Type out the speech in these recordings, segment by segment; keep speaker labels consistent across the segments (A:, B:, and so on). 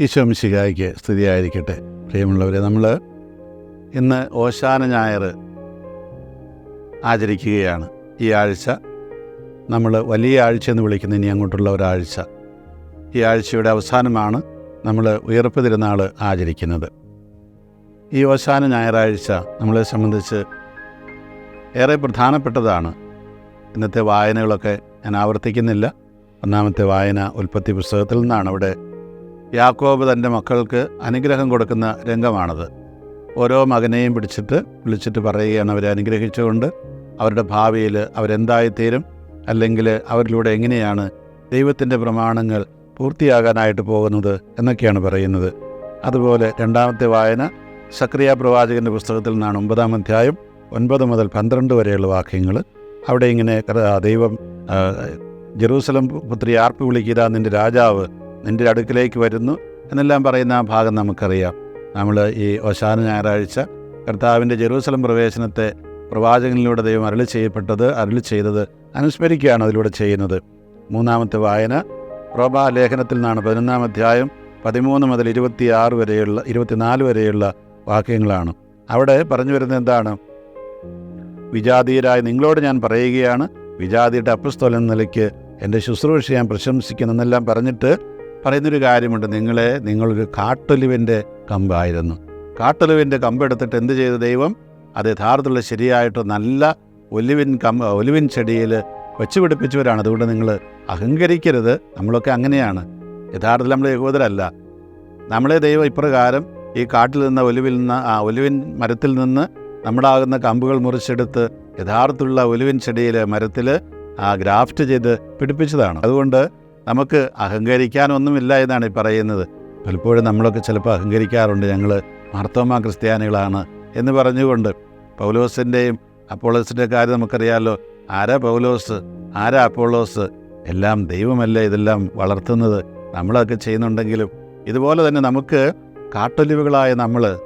A: ഈശോമിശികായ്ക്ക് സ്ഥിതിയായിരിക്കട്ടെ പ്രിയമുള്ളവരെ നമ്മൾ ഇന്ന് ഓശാന ഞായർ ആചരിക്കുകയാണ്. ഈ ആഴ്ച നമ്മൾ വലിയ ആഴ്ച എന്ന് വിളിക്കുന്ന ഇനി അങ്ങോട്ടുള്ള ഒരാഴ്ച. ഈ ആഴ്ചയുടെ അവസാനമാണ് നമ്മൾ ഉയർപ്പ് തിരുനാൾ ആചരിക്കുന്നത്. ഈ ഓശാന ഞായറാഴ്ച നമ്മളെ സംബന്ധിച്ച് ഏറെ പ്രധാനപ്പെട്ടതാണ്. ഇന്നത്തെ വായനകളൊക്കെ ഞാൻ ആവർത്തിക്കുന്നില്ല. ഒന്നാമത്തെ വായന ഉൽപ്പത്തി പുസ്തകത്തിൽ നിന്നാണ്. അവിടെ യാക്കോബ് തന്റെ മക്കൾക്ക് അനുഗ്രഹം കൊടുക്കുന്ന രംഗമാണത്. ഓരോ മകനെയും പിടിച്ചിട്ട് വിളിച്ചിട്ട് പറയുകയാണ് അവരെ അനുഗ്രഹിച്ചുകൊണ്ട്. അവരുടെ ഭാവിയിൽ അവരെന്തായിത്തീരും? അല്ലെങ്കിൽ അവരിലൂടെ എങ്ങനെയാണ് ദൈവത്തിന്റെ പ്രമാണങ്ങൾ പൂർത്തിയാകാനായിട്ട് പോകുന്നത് എന്നൊക്കെയാണ് പറയുന്നത്. അതുപോലെ രണ്ടാമത്തെ വായന സക്രിയ പ്രവാചകന്റെ പുസ്തകത്തിൽ നിന്നാണ് ഒമ്പതാം അധ്യായം ഒൻപത് മുതൽ പന്ത്രണ്ട് വരെയുള്ള വാക്യങ്ങൾ. അവിടെ ഇങ്ങനെ ദൈവം ജെറൂസലം പുത്രി ആർപ്പ് വിളിക്കുക നിന്റെ രാജാവ് നിന്റെ അടുക്കിലേക്ക് വരുന്നു എന്നെല്ലാം പറയുന്ന ആ ഭാഗം നമുക്കറിയാം. നമ്മൾ ഈ ഓശാന ഞായറാഴ്ച കർത്താവിന്റെ ജെറൂസലം പ്രവേശനത്തെ പ്രവാചകനിലൂടെ ദൈവം അരളി ചെയ്യപ്പെട്ടത് അരളി ചെയ്തത് അനുസ്മരിക്കുകയാണ് അതിലൂടെ ചെയ്യുന്നത്. മൂന്നാമത്തെ വായന പ്രഭാ ലേഖനത്തിൽ നിന്നാണ് പതിനൊന്നാം അധ്യായം പതിമൂന്ന് മുതൽ ഇരുപത്തിയാറ് വരെയുള്ള ഇരുപത്തിനാല് വരെയുള്ള വാക്യങ്ങളാണ്. അവിടെ പറഞ്ഞു വരുന്നത് എന്താണ്? വിജാതീയരായ നിങ്ങളോട് ഞാൻ പറയുകയാണ് വിജാതിയുടെ അപ്പസ്തോലൻ നിലയ്ക്ക് എന്റെ ശുശ്രൂഷ ഞാൻ പ്രശംസിക്കുന്നു എന്നെല്ലാം പറഞ്ഞിട്ട് പറയുന്നൊരു കാര്യമുണ്ട്. നിങ്ങളെ നിങ്ങളൊരു കാട്ടൊലിവിന്റെ കമ്പായിരുന്നു. കാട്ടൊലിവിന്റെ കമ്പെടുത്തിട്ട് എന്ത് ചെയ്തു ദൈവം? അത് യഥാർത്ഥത്തിലുള്ള ശരിയായിട്ട് നല്ല ഒലിവിൻ കമ്പ് ഒലിവിൻ ചെടിയിൽ വെച്ച് പിടിപ്പിച്ചവരാണ്. അതുകൊണ്ട് നിങ്ങൾ അഹങ്കരിക്കരുത്. നമ്മളൊക്കെ അങ്ങനെയാണ്. യഥാർത്ഥത്തിൽ നമ്മൾ യഹൂദരല്ല. നമ്മളെ ദൈവം ഇപ്രകാരം ഈ കാട്ടിൽ നിന്ന് ഒലിവിൽ നിന്ന് ആ ഒലിവിൻ മരത്തിൽ നിന്ന് നമ്മളാകുന്ന കമ്പുകൾ മുറിച്ചെടുത്ത് യഥാർത്ഥമുള്ള ഒലിവിൻ ചെടിയിൽ മരത്തിൽ ആ ഗ്രാഫ്റ്റ് ചെയ്ത് പിടിപ്പിച്ചതാണ്. അതുകൊണ്ട് നമുക്ക് അഹങ്കരിക്കാനൊന്നുമില്ല എന്നാണ് ഈ പറയുന്നത്. പലപ്പോഴും നമ്മളൊക്കെ ചിലപ്പോൾ അഹങ്കരിക്കാറുണ്ട്. ഞങ്ങൾ മാർത്തോമ ക്രിസ്ത്യാനികളാണ് എന്ന് പറഞ്ഞുകൊണ്ട് പൗലോസിന്റെയും അപ്പോളോസിന്റെ കാര്യം നമുക്കറിയാമല്ലോ ആരാ പൗലോസ്? ആരാ അപ്പോളോസ്? എല്ലാം ദൈവമല്ലേ ഇതെല്ലാം വളർത്തുന്നത്? നമ്മളൊക്കെ ചെയ്യുന്നുണ്ടെങ്കിലും ഇതുപോലെ തന്നെ നമുക്ക് കാട്ടൊലിവുകളായ നമ്മൾ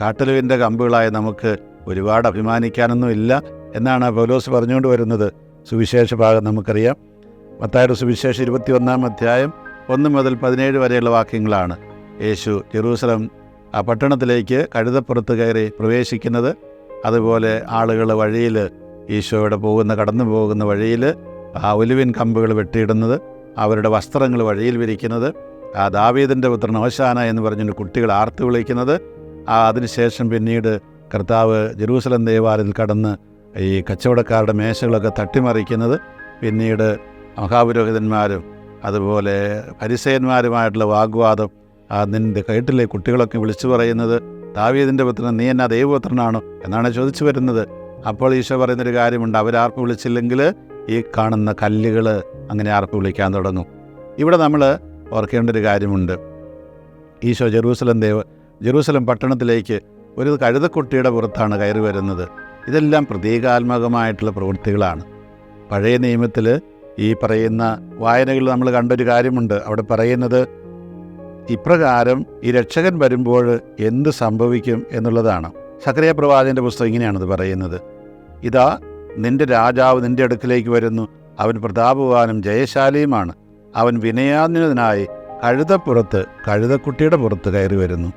A: കാട്ടൊലിവിന്റെ കമ്പുകളായ നമുക്ക് ഒരുപാട് അഭിമാനിക്കാനൊന്നും ഇല്ല എന്നാണ് പൗലോസ് പറഞ്ഞുകൊണ്ട് വരുന്നത്. സുവിശേഷ ഭാഗം നമുക്കറിയാം. മത്തായുടെ സുവിശേഷം ഇരുപത്തിയൊന്നാം അധ്യായം ഒന്ന് മുതൽ പതിനേഴ് വരെയുള്ള വാക്യങ്ങളാണ്. യേശു ജെറൂസലം ആ പട്ടണത്തിലേക്ക് കഴുതപ്പുറത്ത് കയറി പ്രവേശിക്കുന്നത്. അതുപോലെ ആളുകൾ വഴിയിൽ ഈശോയുടെ പോകുന്ന കടന്നു പോകുന്ന വഴിയിൽ ആ ഒലുവിൻ കമ്പുകൾ വെട്ടിയിടുന്നത് അവരുടെ വസ്ത്രങ്ങൾ വഴിയിൽ വിരിക്കുന്നത് ആ ദാവീദിന്റെ പുത്രൻ ഓശാന എന്ന് പറഞ്ഞൊരു കുട്ടികൾ ആർത്ത് വിളിക്കുന്നത്. ആ അതിനുശേഷം പിന്നീട് കർത്താവ് ജെറൂസലം ദേവാലയത്തിൽ കടന്ന് ഈ കച്ചവടക്കാരുടെ മേശകളൊക്കെ തട്ടിമറിക്കുന്നത്. പിന്നീട് മഹാപുരോഹിതന്മാരും അതുപോലെ പരിസയന്മാരുമായിട്ടുള്ള വാഗ്വാദം നിന്റെ കയറ്റിലെ കുട്ടികളൊക്കെ വിളിച്ചു പറയുന്നത് ദാവീദിന്റെ പുത്രൻ നീ എന്നാ ദൈവപുത്രനാണോ എന്നാണ് ചോദിച്ചു വരുന്നത്. അപ്പോൾ ഈശോ പറയുന്നൊരു കാര്യമുണ്ട് അവരാർക്ക് വിളിച്ചില്ലെങ്കിൽ ഈ കാണുന്ന കല്ലുകൾ അങ്ങനെ ആർക്ക് വിളിക്കാൻ തുടങ്ങും. ഇവിടെ നമ്മൾ ഓർക്കേണ്ട ഒരു കാര്യമുണ്ട്. ഈശോ ജെറൂസലം ദേവ ജെറൂസലം പട്ടണത്തിലേക്ക് ഒരു കഴുതക്കുട്ടിയുടെ പുറത്താണ് കയറി വരുന്നത്. ഇതെല്ലാം പ്രതീകാത്മകമായിട്ടുള്ള പ്രവൃത്തികളാണ്. പഴയ നിയമത്തിൽ ഈ പറയുന്ന വായനകളിൽ നമ്മൾ കണ്ടൊരു കാര്യമുണ്ട്. അവിടെ പറയുന്നത് ഇപ്രകാരം ഈ രക്ഷകൻ വരുമ്പോൾ എന്ത് സംഭവിക്കും എന്നുള്ളതാണ്. സക്രിയ പ്രവാചന്റെ പുസ്തകം ഇങ്ങനെയാണത് പറയുന്നത്. ഇതാ നിന്റെ രാജാവ് നിന്റെ അടുക്കിലേക്ക് വരുന്നു. അവൻ പ്രതാപവാനും ജയശാലിയുമാണ്. അവൻ വിനയാന്യനായി കഴുതപ്പുറത്ത് കഴുതക്കുട്ടിയുടെ പുറത്ത് കയറി വരുന്നു.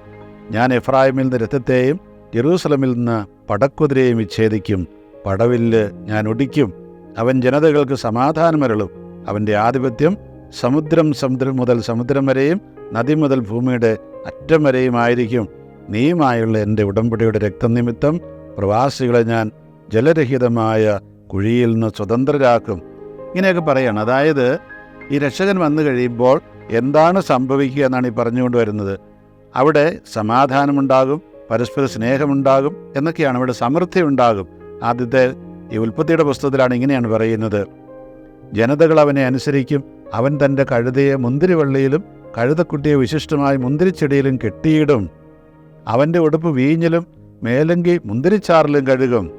A: ഞാൻ എഫ്രായിമിൽ നിന്ന് രഥത്തെയും ജെറൂസലമിൽ നിന്ന് പടക്കുതിരയും വിച്ഛേദിക്കും. പടവിൽ ഞാൻ ഒടിക്കും. അവൻ ജനതകൾക്ക് സമാധാനമരളും അവന്റെ ആധിപത്യം സമുദ്രം സമുദ്രം മുതൽ സമുദ്രം വരെയും നദി മുതൽ ഭൂമിയുടെ അറ്റം വരെയും ആയിരിക്കും. നീയുമായുള്ള എന്റെ ഉടമ്പടിയുടെ രക്തനിമിത്തം പ്രവാസികളെ ഞാൻ ജലരഹിതമായ കുഴിയിൽ നിന്ന് സ്വതന്ത്രരാക്കും. ഇങ്ങനെയൊക്കെ പറയാണ്. അതായത് ഈ രക്ഷകൻ വന്നു കഴിയുമ്പോൾ എന്താണ് സംഭവിക്കുക എന്നാണ് ഈ പറഞ്ഞുകൊണ്ട് വരുന്നത്. അവിടെ സമാധാനമുണ്ടാകും പരസ്പര സ്നേഹമുണ്ടാകും എന്നൊക്കെയാണ്. അവിടെ സമൃദ്ധി ഉണ്ടാകും. ആദ്യത്തെ ഈ ഉൽപ്പത്തിയുടെ പുസ്തകത്തിലാണ് ഇങ്ങനെയാണ് പറയുന്നത്. ജനതകൾ അവനെ അനുസരിക്കും. അവൻ തന്റെ കഴുതയെ മുന്തിരിവള്ളിയിലും കഴുതക്കുട്ടിയെ വിശിഷ്ടമായി മുന്തിരിച്ചെടിയിലും കെട്ടിയിടും. അവന്റെ ഉടുപ്പ് വീഞ്ഞിലും മേലങ്കി മുന്തിരിച്ചാറിലും കഴുകും.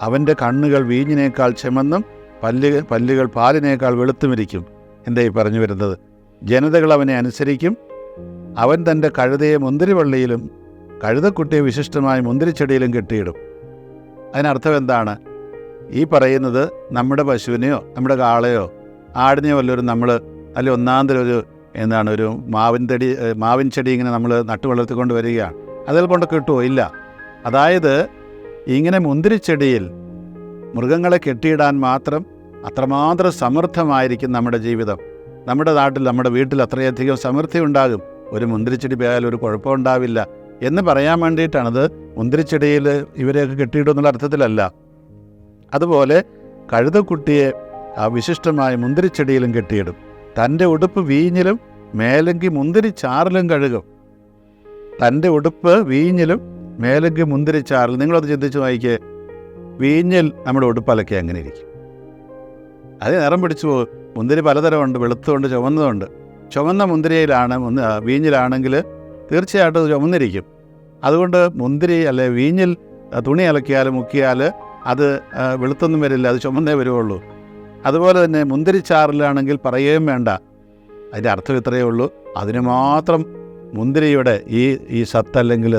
A: അവന്റെ കണ്ണുകൾ വീഞ്ഞിനേക്കാൾ ചെമന്നും പല്ല് പല്ലുകൾ പാലിനേക്കാൾ വെളുത്തുമിരിക്കും. എന്താ ഈ പറഞ്ഞു വരുന്നത്? ജനതകൾ അവനെ അനുസരിക്കും. അവൻ തന്റെ കഴുതയെ മുന്തിരിവള്ളിയിലും കഴുതക്കുട്ടിയെ വിശിഷ്ടമായി മുന്തിരിച്ചെടിയിലും കെട്ടിയിടും. അതിനർത്ഥം എന്താണ്? ഈ പറയുന്നത് നമ്മുടെ പശുവിനെയോ നമ്മുടെ കാളയോ ആടിനെയോ വല്ലവരും നമ്മൾ അല്ലെ ഒന്നാന്തരം ഒരു എന്താണ് ഒരു മാവിൻ തടി മാവിൻ ചെടി ഇങ്ങനെ നമ്മൾ നട്ടു വളർത്തിക്കൊണ്ട് വരികയാണ് അതിൽ കൊണ്ട് കിട്ടുമോ ഇല്ല. അതായത് ഇങ്ങനെ മുന്തിരിച്ചെടിയിൽ മൃഗങ്ങളെ കെട്ടിയിടാൻ മാത്രം അത്രമാത്രം സമൃദ്ധമായിരിക്കും നമ്മുടെ ജീവിതം. നമ്മുടെ നാട്ടിൽ നമ്മുടെ വീട്ടിൽ അത്രയധികം സമൃദ്ധി ഉണ്ടാകും. ഒരു മുന്തിരിച്ചെടി പോയാൽ ഒരു കുഴപ്പമുണ്ടാവില്ല എന്ന് പറയാൻ വേണ്ടിയിട്ടാണത് മുന്തിരിച്ചെടിയിൽ ഇവരെയൊക്കെ കെട്ടിയിടും എന്നുള്ള അർത്ഥത്തിലല്ല. അതുപോലെ കഴുതക്കുട്ടിയെ ആ വിശിഷ്ടമായ മുന്തിരിച്ചെടിയിലും കെട്ടിയിടും. തന്റെ ഉടുപ്പ് വീഞ്ഞിലും മേലങ്കി മുന്തിരിച്ചാറിലും കഴുകും. തന്റെ ഉടുപ്പ് വീഞ്ഞിലും മേലങ്കി മുന്തിരിച്ചാറിലും. നിങ്ങളത് ചിന്തിച്ച് വായിക്കേ വീഞ്ഞിൽ നമ്മുടെ ഉടുപ്പ് അലക്കി അങ്ങനെ ഇരിക്കും. അത് നിറം പിടിച്ചു പോകും. മുന്തിരി പലതരമുണ്ട് വെളുത്തുമുണ്ട് ചുവന്നതുണ്ട്. ചുവന്ന മുന്തിരിയിലാണ് വീഞ്ഞിലാണെങ്കിൽ തീർച്ചയായിട്ടും ചുമന്നിരിക്കും അതുകൊണ്ട് മുന്തിരി അല്ലെ വീഞ്ഞിൽ തുണി അലക്കിയാൽ മുക്കിയാൽ അത് വെളുത്തൊന്നും വരില്ല അത് ചുമന്നേ വരുവുള്ളൂ. അതുപോലെ തന്നെ മുന്തിരിച്ചാറിലാണെങ്കിൽ പറയുകയും വേണ്ട. അതിന്റെ അർത്ഥം ഇത്രയേ ഉള്ളൂ. അതിന് മാത്രം മുന്തിരിയുടെ ഈ ഈ സത്ത് അല്ലെങ്കിൽ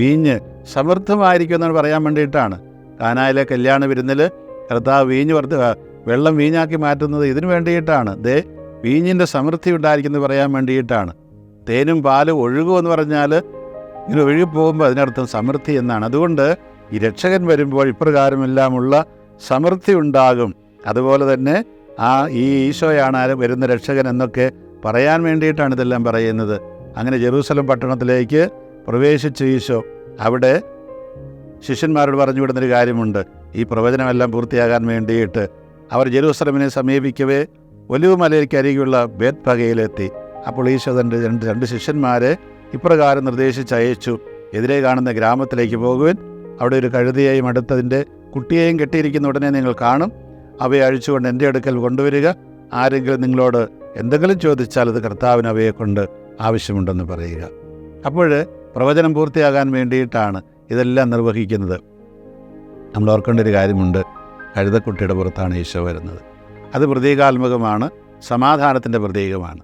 A: വീഞ്ഞ് സമൃദ്ധമായിരിക്കും എന്നാണ് പറയാൻ വേണ്ടിയിട്ടാണ്. കാനായിലെ കല്യാണ വിരുന്നിൽ കർത്താവ് വീഞ്ഞ് വർദ്ധ വെള്ളം വീഞ്ഞാക്കി മാറ്റുന്നത് ഇതിനു വേണ്ടിയിട്ടാണ്. ദേ വീഞ്ഞിന്റെ സമൃദ്ധി ഉണ്ടായിരിക്കുന്നത് പറയാൻ വേണ്ടിയിട്ടാണ്. തേനും പാലും ഒഴുകുമെന്ന് പറഞ്ഞാൽ ഇങ്ങനെ ഒഴുകി പോകുമ്പോൾ അതിനർത്ഥം സമൃദ്ധി എന്നാണ്. അതുകൊണ്ട് ഈ രക്ഷകൻ വരുമ്പോൾ ഇപ്രകാരമെല്ലാമുള്ള സമൃദ്ധി ഉണ്ടാകും. അതുപോലെ തന്നെ ആ ഈ ഈശോയാണ് വരുന്ന രക്ഷകൻ എന്നൊക്കെ പറയാൻ വേണ്ടിയിട്ടാണ് ഇതെല്ലാം പറയുന്നത്. അങ്ങനെ ജെറൂസലം പട്ടണത്തിലേക്ക് പ്രവേശിച്ച ഈശോ. അവിടെ ശിഷ്യന്മാരോട് പറഞ്ഞു വിടുന്നൊരു കാര്യമുണ്ട്. ഈ പ്രവചനമെല്ലാം പൂർത്തിയാകാൻ വേണ്ടിയിട്ട് അവർ ജെറൂസലമിനെ സമീപിക്കവേ ഒലിവ് മലയ്ക്ക് അരികെയുള്ള ബേത് പകയിലെത്തി അപ്പോൾ ഈശോ തന്റെ രണ്ട് രണ്ട് ശിഷ്യന്മാരെ ഇപ്രകാരം നിർദ്ദേശിച്ച് അയച്ചു. എതിരെ കാണുന്ന ഗ്രാമത്തിലേക്ക് പോകുവാൻ. അവിടെ ഒരു കഴുതയെയും അടുത്തതിന്റെ കുട്ടിയെയും കെട്ടിയിരിക്കുന്ന ഉടനെ നിങ്ങൾ കാണും. അവയെ അഴിച്ചുകൊണ്ട് എന്റെ അടുക്കൽ കൊണ്ടുവരിക. ആരെങ്കിലും നിങ്ങളോട് എന്തെങ്കിലും ചോദിച്ചാൽ അത് കർത്താവിന് അവയെക്കൊണ്ട് ആവശ്യമുണ്ടെന്ന് പറയുക. അപ്പോൾ പ്രവചനം പൂർത്തിയാകാൻ വേണ്ടിയിട്ടാണ് ഇതെല്ലാം നിർവഹിക്കുന്നത്. നമ്മൾ ഓർക്കേണ്ട ഒരു കാര്യമുണ്ട്. കഴുതക്കുട്ടിയുടെ പുറത്താണ് ഈശോ വരുന്നത്. അത് പ്രതീകാത്മകമാണ് സമാധാനത്തിന്റെ പ്രതീകമാണ്.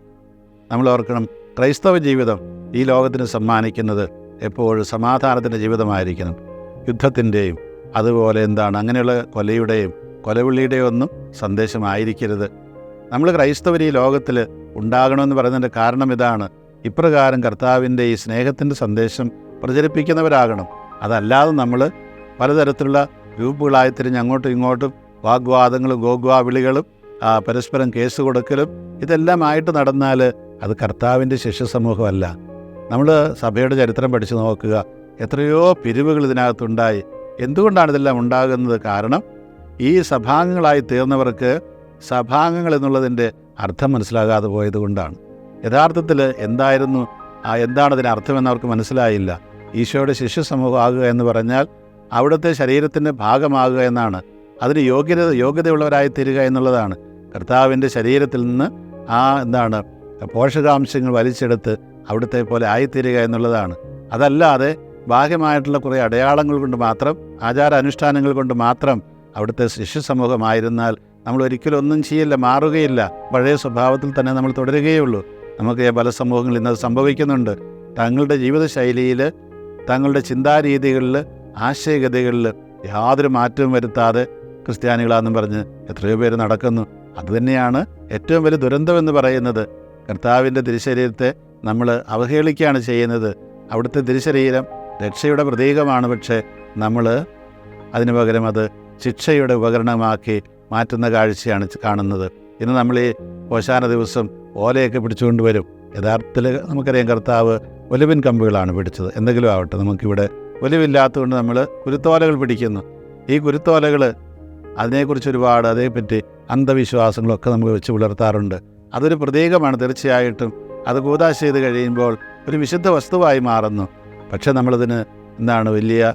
A: നമ്മൾ ഓർക്കണം ക്രൈസ്തവ ജീവിതം ഈ ലോകത്തിന് സമ്മാനിക്കുന്നത് എപ്പോഴും സമാധാനത്തിന്റെ ജീവിതമായിരിക്കണം. യുദ്ധത്തിന്റെയും അതുപോലെ എന്താണ് അങ്ങനെയുള്ള കൊലയുടെയും കൊലവിളിയുടെയും ഒന്നും സന്ദേശമായിരിക്കരുത്. നമ്മൾ ക്രൈസ്തവർ ഈ ലോകത്തിൽ ഉണ്ടാകണമെന്ന് പറയുന്നതിന്റെ കാരണം ഇതാണ്. ഇപ്രകാരം കർത്താവിന്റെ ഈ സ്നേഹത്തിന്റെ സന്ദേശം പ്രചരിപ്പിക്കുന്നവരാകണം. അതല്ലാതെ നമ്മൾ പലതരത്തിലുള്ള ഗ്രൂപ്പുകളായി തിരിഞ്ഞ് അങ്ങോട്ടും ഇങ്ങോട്ടും വാഗ്വാദങ്ങളും ഗോഗ്വാ വിളികളും പരസ്പരം കേസ് കൊടുക്കലും ഇതെല്ലാം ആയിട്ട് നടന്നാൽ അത് കർത്താവിന്റെ ശിഷ്യ സമൂഹമല്ല നമ്മൾ സഭയുടെ ചരിത്രം പഠിച്ചു നോക്കുക. എത്രയോ പിരിവുകൾ ഇതിനകത്തുണ്ടായി. എന്തുകൊണ്ടാണ് ഇതെല്ലാം ഉണ്ടാകുന്നത് കാരണം? ഈ സഭാംഗങ്ങളായി തീർന്നവർക്ക് സഭാംഗങ്ങൾ എന്നുള്ളതിന്റെ അർത്ഥം മനസ്സിലാകാതെ പോയത് കൊണ്ടാണ്. യഥാർത്ഥത്തിൽ എന്തായിരുന്നു? എന്താണ് അതിന് അർത്ഥമെന്ന് അവർക്ക് മനസ്സിലായില്ല. ഈശോയുടെ ശിഷ്യ സമൂഹം ആകുക എന്ന് പറഞ്ഞാൽ അവിടുത്തെ ശരീരത്തിന്റെ ഭാഗമാകുക എന്നാണ്. അതിന് യോഗ്യത യോഗ്യതയുള്ളവരായി തീരുക എന്നുള്ളതാണ്. കർത്താവിന്റെ ശരീരത്തിൽ നിന്ന് ആ എന്താണ് പോഷകാംശങ്ങൾ വലിച്ചെടുത്ത് അവിടുത്തെ പോലെ ആയിത്തീരുക എന്നുള്ളതാണ്. അതല്ലാതെ ബാഹ്യമായിട്ടുള്ള കുറേ അടയാളങ്ങൾ കൊണ്ട് മാത്രം ആചാര അനുഷ്ഠാനങ്ങൾ കൊണ്ട് മാത്രം അവിടുത്തെ ശിഷ്യ സമൂഹമായിരുന്നാൽ നമ്മൾ ഒരിക്കലും ഒന്നും ചെയ്യില്ല മാറുകയില്ല. പഴയ സ്വഭാവത്തിൽ തന്നെ നമ്മൾ തുടരുകയുള്ളൂ. നമുക്ക് പല സമൂഹങ്ങളിൽ ഇന്നത് സംഭവിക്കുന്നുണ്ട്. തങ്ങളുടെ ജീവിതശൈലിയിൽ തങ്ങളുടെ ചിന്താരീതികളിൽ ആശയഗതികളിൽ യാതൊരു മാറ്റവും വരുത്താതെ ക്രിസ്ത്യാനികളാണെന്നും പറഞ്ഞ് എത്രയോ പേര് നടക്കുന്നു. അതുതന്നെയാണ് ഏറ്റവും വലിയ ദുരന്തം എന്ന് പറയുന്നത്. കർത്താവിന്റെ തിരുശരീരത്തെ നമ്മൾ അവഹേളിക്കുകയാണ് ചെയ്യുന്നത്. അവിടുത്തെ തിരുശരീരം രക്ഷയുടെ പ്രതീകമാണ് പക്ഷേ നമ്മൾ അതിനു പകരം അത് ശിക്ഷയുടെ ഉപകരണമാക്കി മാറ്റുന്ന കാഴ്ചയാണ് കാണുന്നത്. ഇന്ന് നമ്മൾ ഈ ഓശാന ദിവസം ഓലയൊക്കെ പിടിച്ചുകൊണ്ട് വരും. യഥാർത്ഥത്തിൽ നമുക്കറിയാം കർത്താവ് ഒലിവിൻ കമ്പുകളാണ് പിടിച്ചത്. എന്തെങ്കിലും ആവട്ടെ നമുക്കിവിടെ ഒലിവില്ലാത്തതുകൊണ്ട് നമ്മൾ കുരുത്തോലകൾ പിടിക്കുന്നു. ഈ കുരുത്തോലകൾ അതിനെക്കുറിച്ച് ഒരുപാട് അതേപ്പറ്റി അന്ധവിശ്വാസങ്ങളൊക്കെ നമുക്ക് വെച്ച് പുലർത്താറുണ്ട്. അതൊരു പ്രതീകമാണ് തീർച്ചയായിട്ടും. അത് കൂതാശ ചെയ്ത് കഴിയുമ്പോൾ ഒരു വിശുദ്ധ വസ്തുവായി മാറുന്നു. പക്ഷേ നമ്മളതിന് എന്താണ് വലിയ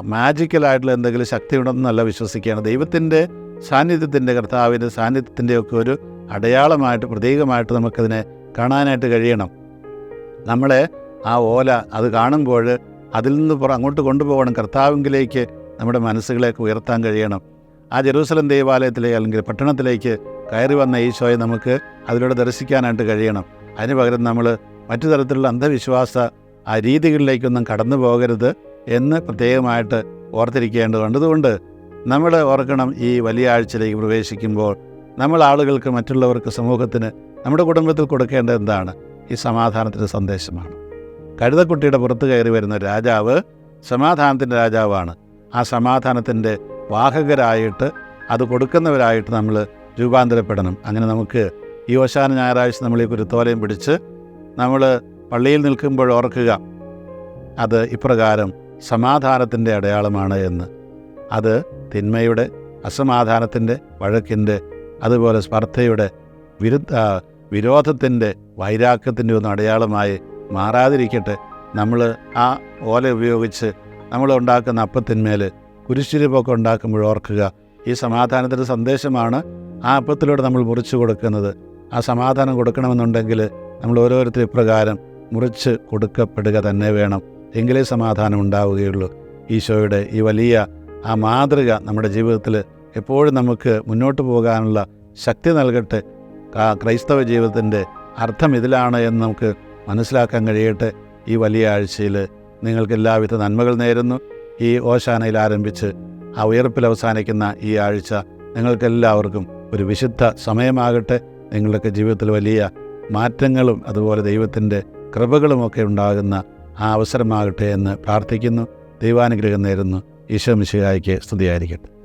A: മാജിക്കലായിട്ടുള്ള എന്തെങ്കിലും ശക്തി ഉണ്ടെന്നല്ല വിശ്വസിക്കുകയാണ്. ദൈവത്തിന്റെ സാന്നിധ്യത്തിന്റെ കർത്താവിന്റെ സാന്നിധ്യത്തിന്റെ ഒക്കെ ഒരു അടയാളമായിട്ട് പ്രതീകമായിട്ട് നമുക്കതിനെ കാണാനായിട്ട് കഴിയണം. നമ്മളെ ആ ഓല അത് കാണുമ്പോൾ അതിൽ നിന്ന് പുറ അങ്ങോട്ട് കൊണ്ടുപോകണം. കർത്താവിങ്കിലേക്ക് നമ്മുടെ മനസ്സുകളേക്ക് ഉയർത്താൻ കഴിയണം. ആ ജെറൂസലം ദേവാലയത്തിലേക്ക് അല്ലെങ്കിൽ പട്ടണത്തിലേക്ക് കയറി വന്ന ഈശോയെ നമുക്ക് അതിലൂടെ ദർശിക്കാനായിട്ട് കഴിയണം. അതിന് പകരം നമ്മൾ മറ്റു തരത്തിലുള്ള അന്ധവിശ്വാസ ആ രീതികളിലേക്കൊന്നും കടന്നു പോകരുത് എന്ന് പ്രത്യേകമായിട്ട് ഓർത്തിരിക്കേണ്ടതുണ്ട്. നമ്മൾ ഓർക്കണം ഈ വലിയ ആഴ്ചയിലേക്ക് പ്രവേശിക്കുമ്പോൾ നമ്മൾ ആളുകൾക്ക് മറ്റുള്ളവർക്ക് സമൂഹത്തിന് നമ്മുടെ കുടുംബത്തിൽ കൊടുക്കേണ്ട എന്താണ്? ഈ സമാധാനത്തിന്റെ സന്ദേശമാണ്. കഴുതക്കുട്ടിയുടെ പുറത്ത് കയറി വരുന്ന രാജാവ് സമാധാനത്തിന്റെ രാജാവാണ്. ആ സമാധാനത്തിന്റെ വാഹകരായിട്ട് അത് കൊടുക്കുന്നവരായിട്ട് നമ്മൾ രൂപാന്തരപ്പെടണം. അങ്ങനെ നമുക്ക് ഈ ഓശാന ഞായറാഴ്ച നമ്മൾ ഈ കുരുത്തോലയും പിടിച്ച് നമ്മൾ പള്ളിയിൽ നിൽക്കുമ്പോൾ ഓർക്കുക അത് ഇപ്രകാരം സമാധാനത്തിന്റെ അടയാളമാണ് എന്ന്. അത് തിന്മയുടെ അസമാധാനത്തിന്റെ വഴക്കിന്റെ അതുപോലെ സ്പർദ്ധയുടെ വിരുദ്ധ വിരോധത്തിന്റെ വൈരാഗ്യത്തിന്റെ ഒന്നും അടയാളമായി മാറാതിരിക്കട്ടെ. നമ്മൾ ആ ഓല ഉപയോഗിച്ച് നമ്മൾ ഉണ്ടാക്കുന്ന അപ്പത്തിന്മേൽ കുരിശിരിപ്പൊക്കെ ഉണ്ടാക്കുമ്പോൾ ഓർക്കുക ഈ സമാധാനത്തിന്റെ സന്ദേശമാണ് ആ അപ്പത്തിലൂടെ നമ്മൾ മുറിച്ചു കൊടുക്കുന്നത്. ആ സമാധാനം കൊടുക്കണമെന്നുണ്ടെങ്കിൽ നമ്മൾ ഓരോരുത്തരും ഇപ്രകാരം മുറിച്ച് കൊടുക്കപ്പെടുക തന്നെ വേണം. എങ്കിലേ സമാധാനം ഉണ്ടാവുകയുള്ളൂ. ഈശോയുടെ ഈ വലിയ ആ മാതൃക നമ്മുടെ ജീവിതത്തിൽ എപ്പോഴും നമുക്ക് മുന്നോട്ട് പോകാനുള്ള ശക്തി നൽകട്ടെ. ക്രൈസ്തവ ജീവിതത്തിന്റെ അർത്ഥം ഇതിലാണ് എന്ന് നമുക്ക് മനസ്സിലാക്കാൻ കഴിയട്ടെ. ഈ വലിയ ആഴ്ചയിൽ നിങ്ങൾക്ക് എല്ലാവിധ നന്മകൾ നേരുന്നു. ഈ ഓശാനയിൽ ആരംഭിച്ച് ആ ഉയർപ്പിൽ അവസാനിക്കുന്ന ഈ ആഴ്ച നിങ്ങൾക്കെല്ലാവർക്കും ഒരു വിശുദ്ധ സമയമാകട്ടെ. നിങ്ങളുടെയൊക്കെ ജീവിതത്തിൽ വലിയ മാറ്റങ്ങളും അതുപോലെ ദൈവത്തിന്റെ കൃപകളുമൊക്കെ ഉണ്ടാകുന്ന ആ അവസരമാകട്ടെ എന്ന് പ്രാർത്ഥിക്കുന്നു. ദൈവാനുഗ്രഹം നേരുന്നു. ഈശോ മിശിഹായ്ക്ക് സ്തുതിയായിരിക്കട്ടെ.